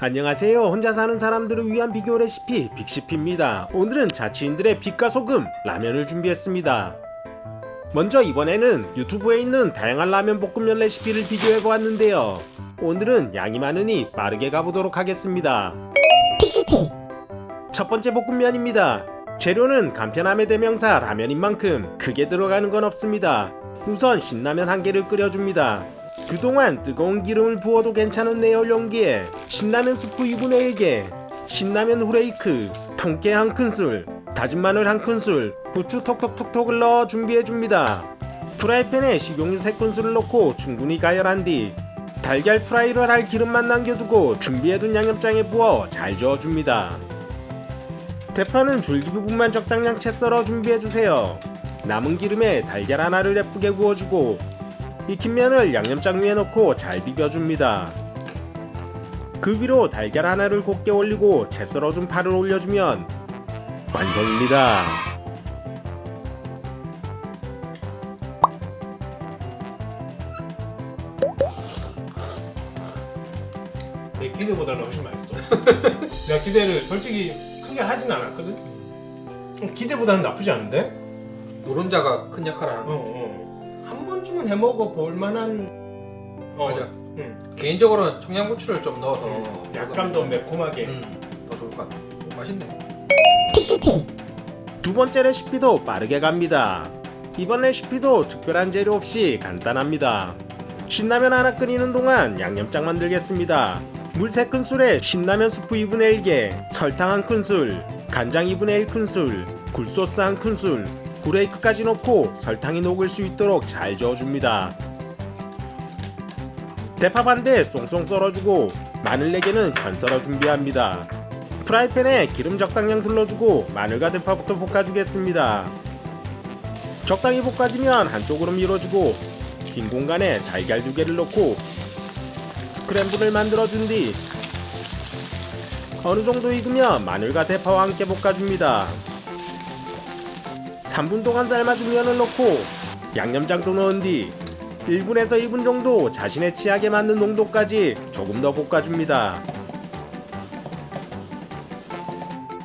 안녕하세요. 혼자 사는 사람들을 위한 비교 레시피 빅시피입니다. 오늘은 자취인들의 빛과 소금 라면을 준비했습니다. 먼저 이번에는 유튜브에 있는 다양한 라면 볶음면 레시피를 비교해 보았는데요. 오늘은 양이 많으니 빠르게 가보도록 하겠습니다. 픽시피 첫 번째 볶음면입니다. 재료는 간편함의 대명사 라면인 만큼 크게 들어가는 건 없습니다. 우선 신라면 한 개를 끓여줍니다. 그동안 뜨거운 기름을 부어도 괜찮은 내열 용기에 신라면 스프 2분의 1개, 신라면 후레이크, 통깨 한 큰술, 다진 마늘 한 큰술, 후추 톡톡톡톡을 넣어 준비해 줍니다. 프라이팬에 식용유 3큰술을 넣고 충분히 가열한 뒤 달걀 프라이를 할 기름만 남겨두고 준비해둔 양념장에 부어 잘 저어줍니다. 대파는 줄기 부분만 적당량 채 썰어 준비해주세요. 남은 기름에 달걀 하나를 예쁘게 구워주고 익힌 면을 양념장 위에 넣고 잘 비벼줍니다. 그 위로 달걀 하나를 곱게 올리고 채 썰어둔 파를 올려주면 완성입니다. 내 기대보다는 훨씬 맛있어. 내가 기대를 솔직히 크게 하진 않았거든. 어, 기대보다는 나쁘지 않은데? 노른자가 큰 역할을 하는 어, 어. 한 번쯤은 해 먹어 볼 만한. 어, 맞아. 응. 개인적으로는 청양고추를 좀 넣어서 약간 더 매콤하게. 음, 더 좋을 것 같아 맛있네 픽시피 두 번째 레시피도 빠르게 갑니다. 이번 레시피도 특별한 재료 없이 간단합니다. 신라면 하나 끓이는 동안 양념장 만들겠습니다. 물 3큰술에 신라면 스프 2분의 1개, 설탕 1큰술, 간장 2분의 1큰술, 굴소스 1큰술, 후레이크까지 넣고 설탕이 녹을 수 있도록 잘 저어줍니다. 대파 반대 송송 썰어주고 마늘 4개는 현 썰어 준비합니다. 프라이팬에 기름 적당량 둘러주고 마늘과 대파부터 볶아주겠습니다. 적당히 볶아지면 한쪽으로 밀어주고 빈 공간에 달걀 두 개를 넣고 스크램블을 만들어준 뒤 어느 정도 익으면 마늘과 대파와 함께 볶아줍니다. 3분 동안 삶아준 면을 넣고 양념장도 넣은 뒤 1분에서 2분 정도 자신의 취향에 맞는 농도까지 조금 더 볶아줍니다.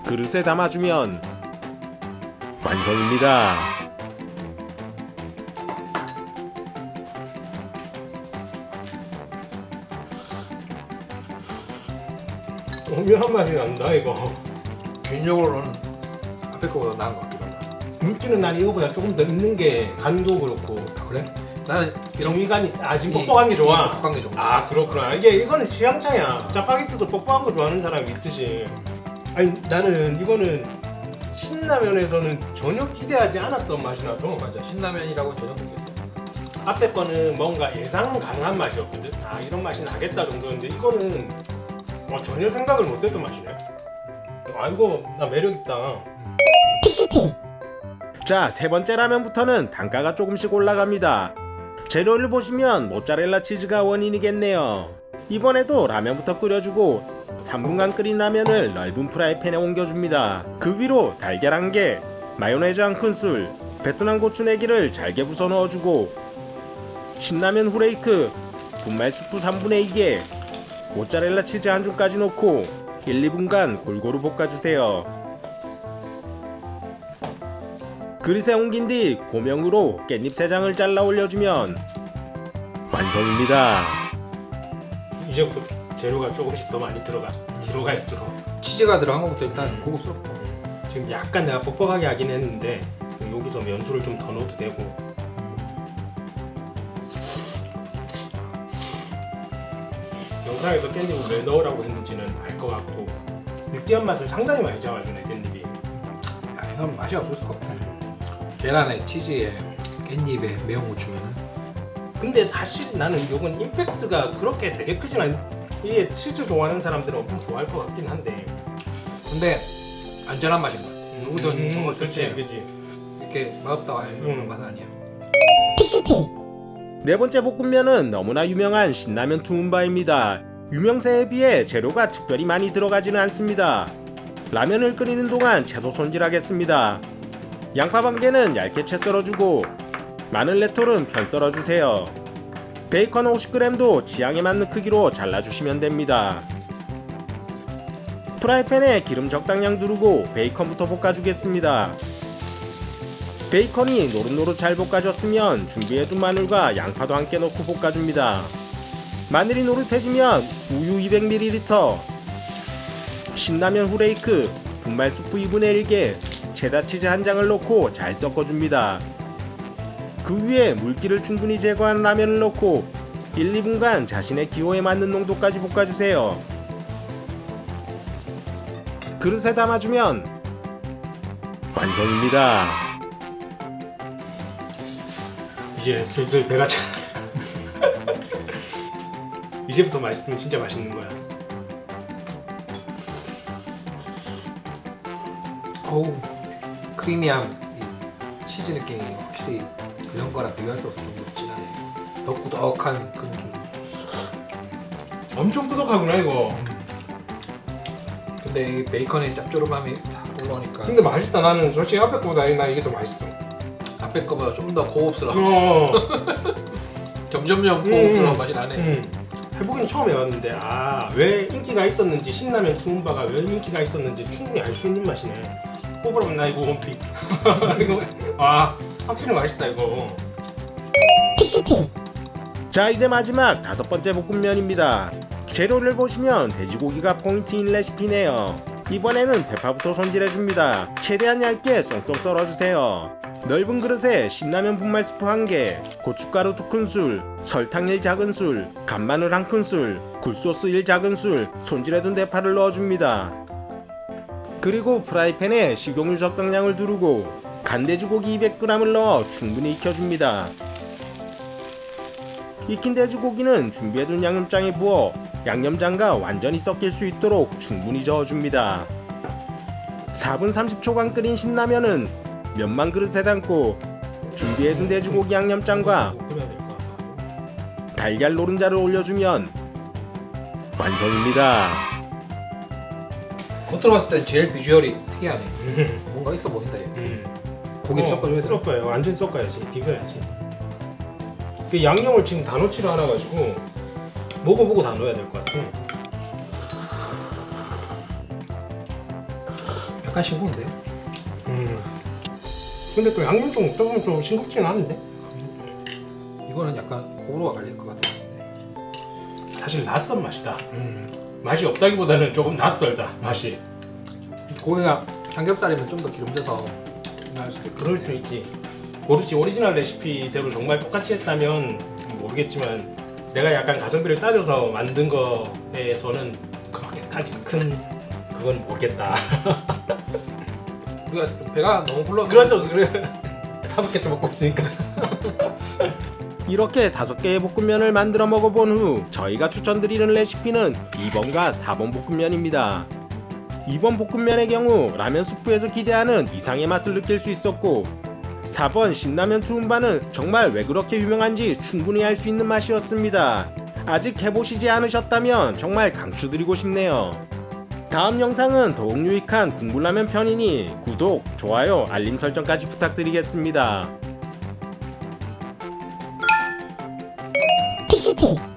그릇에 담아주면 완성입니다. 오묘한 맛이 난다 이거. 개인적으로는 앞에 거보다 나은 것 하다 물기는 난 이거보다 조금 더 있는 게 간도 그렇고. 아 그래? 나는 정미간이 아 지금 이- 뻑뻑한 게 좋아. 이 뻑뻑한 게 좋아. 아 그렇구나. 이게 이거는 취향 차야. 짜파게티도 뻑뻑한 거 좋아하는 사람이 있듯이. 아니 나는 이거는 신라면에서는 전혀 기대하지 않았던 맛이 나서. 맞아. 신라면이라고 전혀 모르겠어. 앞에 거는 뭔가 예상 가능한 맛이었거든. 아 이런 맛이 나겠다 정도인데 이거는 어, 전혀 생각을 못했던 맛이네. 아 이거 나 매력 있다. 픽시피 자, 세 번째 라면부터는 단가가 조금씩 올라갑니다. 재료를 보시면 모짜렐라 치즈가 원인이겠네요. 이번에도 라면부터 끓여주고 3분간 끓인 라면을 넓은 프라이팬에 옮겨줍니다. 그 위로 달걀 한 개, 마요네즈 한 큰술, 베트남 고추 네개를 잘게 부숴 넣어주고 신라면 후레이크, 분말 스프 3분의 2개, 모짜렐라 치즈 한 줌까지 넣고 1, 2분간 골고루 볶아주세요. 그릇에 옮긴 뒤 고명으로 깻잎 세 장을 잘라 올려주면 완성입니다. 이제부터 재료가 조금씩 더 많이 들어가 뒤로 갈수록 치즈가 들어간 것부터 일단 음. 고급스럽고 지금 약간 내가 뻑뻑하게 하긴 했는데 여기서 면수를 좀 더 넣어도 되고 영상에서 깻잎을 왜 넣으라고 했는지는 알 것 같고 느끼한 맛을 상당히 많이 잡아주네 깻잎이 야, 이건 맛이 없을 수가 없다 계란에 치즈에 깻잎에 매운고추면은 근데 사실 나는 이건 임팩트가 그렇게 되게 크진 않 이게 치즈 좋아하는 사람들은 엄청 좋아할 것 같긴 한데 근데 안전한 맛인 것 같아 누구든 음, 먹을 수 그렇지 있지 그렇지 이렇게 맛없다고 할 음. 맛은 아니야 네 번째 볶음면은 너무나 유명한 신라면 투움바입니다. 유명세에 비해 재료가 특별히 많이 들어가지는 않습니다. 라면을 끓이는 동안 채소 손질하겠습니다. 양파 반 개는 얇게 채 썰어주고 마늘 네 톨은 편 썰어주세요. 베이컨 50g도 취향에 맞는 크기로 잘라주시면 됩니다. 프라이팬에 기름 적당량 두르고 베이컨부터 볶아주겠습니다. 베이컨이 노릇노릇 잘 볶아졌으면 준비해둔 마늘과 양파도 함께 넣고 볶아줍니다. 마늘이 노릇해지면 우유 200ml, 신라면 후레이크, 분말 수프 2분의 1개, 체다 치즈 한 장을 넣고 잘 섞어줍니다. 그 위에 물기를 충분히 제거한 라면을 넣고 1, 2분간 자신의 기호에 맞는 농도까지 볶아주세요. 그릇에 담아주면 완성입니다. 이제 슬슬 배가 차. 이제부터 맛있으면 진짜 맛있는 거야. 어우 크리미함 이 치즈 느낌이 확실히 그런 거랑 비교할 수 없을 정도로 진하네 더 꾸덕한 그 느낌 엄청 꾸덕하구나 이거. 근데 이 베이컨의 짭조름함이 싹 올라오니까 근데 맛있다 나는 솔직히 앞에 거보다 나 이게 더 맛있어. 앞에 거보다 좀 더 고급스러워 어. 점점점 음. 고급스러운 맛이 나네 음. 해보기는 처음 해봤는데 아 왜 인기가 있었는지 신라면 투움바가 왜 인기가 있었는지 충분히 알 수 있는 맛이네. 호불호 나 이거 원픽. 이거 아 확실히 맛있다 이거. 픽시픽 자 이제 마지막 다섯 번째 볶음면입니다. 재료를 보시면 돼지고기가 포인트인 레시피네요. 이번에는 대파부터 손질해줍니다. 최대한 얇게 쏙쏙 썰어주세요. 넓은 그릇에 신라면 분말 스프 1개, 고춧가루 2큰술, 설탕 1작은술, 간마늘 1큰술, 굴소스 1작은술, 손질해둔 대파를 넣어줍니다. 그리고 프라이팬에 식용유 적당량을 두르고 간돼지고기 200g을 넣어 충분히 익혀줍니다. 익힌 돼지고기는 준비해둔 양념장에 부어 양념장과 완전히 섞일 수 있도록 충분히 저어줍니다. 4분 30초간 끓인 신라면은 면만 그릇에 담고 준비해둔 돼지고기 양념장과. 달걀 노른자를 올려주면 완성입니다. 겉으로 봤을 땐 제일 비주얼이 특이하네 음. 뭔가 있어 보인다 얘 음. 고기 섞어줘야 돼 섞어요. 완전 섞어야지. 비벼야지. 그 양념을 지금 다 넣지를 않아 가지고 먹어보고 다 넣어야 될 것 같아. 약간 싱거운데 음. 근데 또 양념 좀 먹다 보면 좀 싱겁지는 않은데? 이거는 약간 호불호가 갈릴 것 같아 사실 낯선 맛이다. 음. 맛이 없다기보다는 조금 낯설다 맛이. 고기가 삼겹살이면 좀 더 기름져서 나을 수도 있고 그럴 수 있지. 모르지 오리지널 레시피대로 정말 똑같이 했다면 모르겠지만 내가 약간 가성비를 따져서 만든 거에서는 그렇게까지 큰 그건 모르겠다. 우리가 좀 배가 너무 불러서 그래서 그래 다섯 개째 먹고 있으니까. 이렇게 다섯 개의 볶음면을 만들어 먹어본 후 저희가 추천드리는 레시피는 2번과 4번 볶음면입니다. 2번 볶음면의 경우 라면 수프에서 기대하는 이상의 맛을 느낄 수 있었고 4번 신라면 투움바는 정말 왜 그렇게 유명한지 충분히 알 수 있는 맛이었습니다. 아직 해보시지 않으셨다면 정말 강추드리고 싶네요. 다음 영상은 더욱 유익한 국물라면 편이니 구독, 좋아요, 알림 설정까지 부탁드리겠습니다. 픽시픽